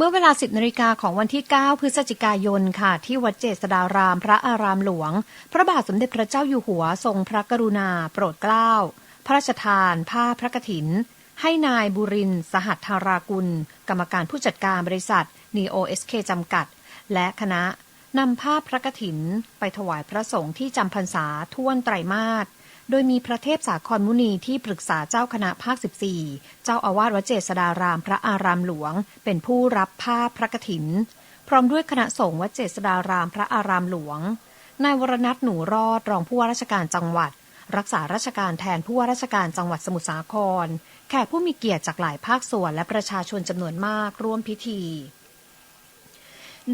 เมื่อเวลา 10นาฬิกาของวันที่ 9 พฤศจิกายนค่ะ ที่วัดเจษฎารามพระอารามหลวง พระบาทสมเด็จพระเจ้าอยู่หัวทรงพระกรุณา โปรดเกล้า พระราชทาน ผ้าพระกฐิน ให้นายบุรินสหัตถารากุล กรรมการผู้จัดการบริษัท Neo SK จำกัด และคณะนำผ้าพระกฐิน ไปถวายพระสงฆ์ที่จำพรรษาท่วนไตรมาส โดยมีพระเทพสาครมุนีที่ปรึกษาเจ้าคณะภาค 14 เจ้าอาวาสวัดเจษฎารามพระอารามหลวง เป็นผู้รับผ้าพระกฐิน พร้อมด้วยคณะสงฆ์วัดเจษฎารามพระอารามหลวง นายวรนัทหนูรอดรองผู้ว่าราชการจังหวัด รักษาราชการแทนผู้ว่าราชการจังหวัดสมุทรสาคร แขกผู้มีเกียรติจากหลายภาคส่วนและประชาชนจำนวนมากร่วมพิธี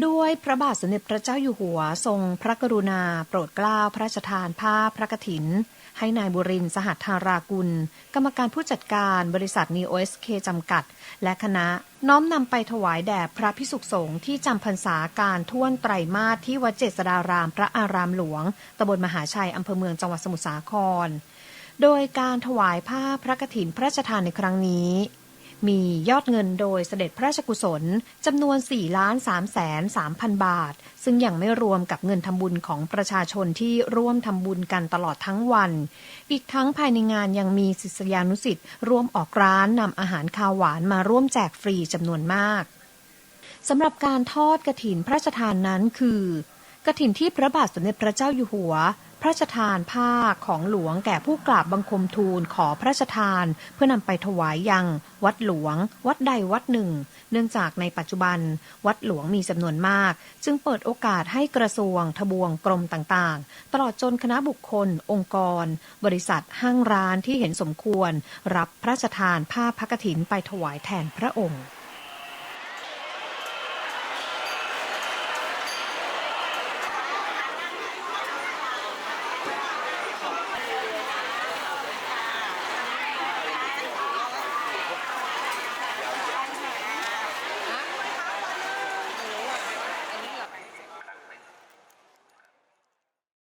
ด้วยพระบาทสมเด็จพระเจ้าอยู่หัวทรงพระกรุณา โปรดเกล้าพระราชทานผ้าพระกฐิน ให้นายบุรินทร์สหัตถารากุล กรรมการผู้จัดการบริษัท Neo SK จำกัด และคณะน้อมนำไปถวายแด่พระพิสุขสงฆ์ที่จำพรรษาการท่วนไตรมาสที่วัดเจษฎารามพระอารามหลวงตำบลมหาชัยอำเภอเมืองจังหวัดสมุทรสาคร โดยการถวายผ้าพระกฐินพระราชทานในครั้งนี้ มียอดเงินโดยเสด็จพระราชกุศลจำนวน4ล้าน3แสน3พันบาท ซึ่งยังไม่รวมกับเงินทำบุญของประชาชนที่ร่วมทำบุญกันตลอดทั้งวัน อีกทั้งภายในงานยังมีศิษยานุสิษย์ร่วมออกร้านนำอาหารคาวหวานมาร่วมแจกฟรีจำนวนมากสำหรับการทอดกระถินพระราชทานนั้นคือกระถินที่พระบาทสมเด็จพระเจ้าอยู่หัว ระราชทานผ้าของหลวงแก่ผู้กราบบังคมทูลขอพระราชทาน เพื่อนำไปถวายยัง วัดหลวง วัดใดวัดหนึ่ง เนื่องจากในปัจจุบัน วัดหลวงมีจำนวนมาก จึงเปิดโอกาสให้กระทรวง ทบวงกรมต่างๆ ตลอดจนคณะบุคคล องค์กร บริษัทห้างร้านที่เห็นสมควร รับพระราชทานผ้าพักฐินไปถวายแทนพระองค์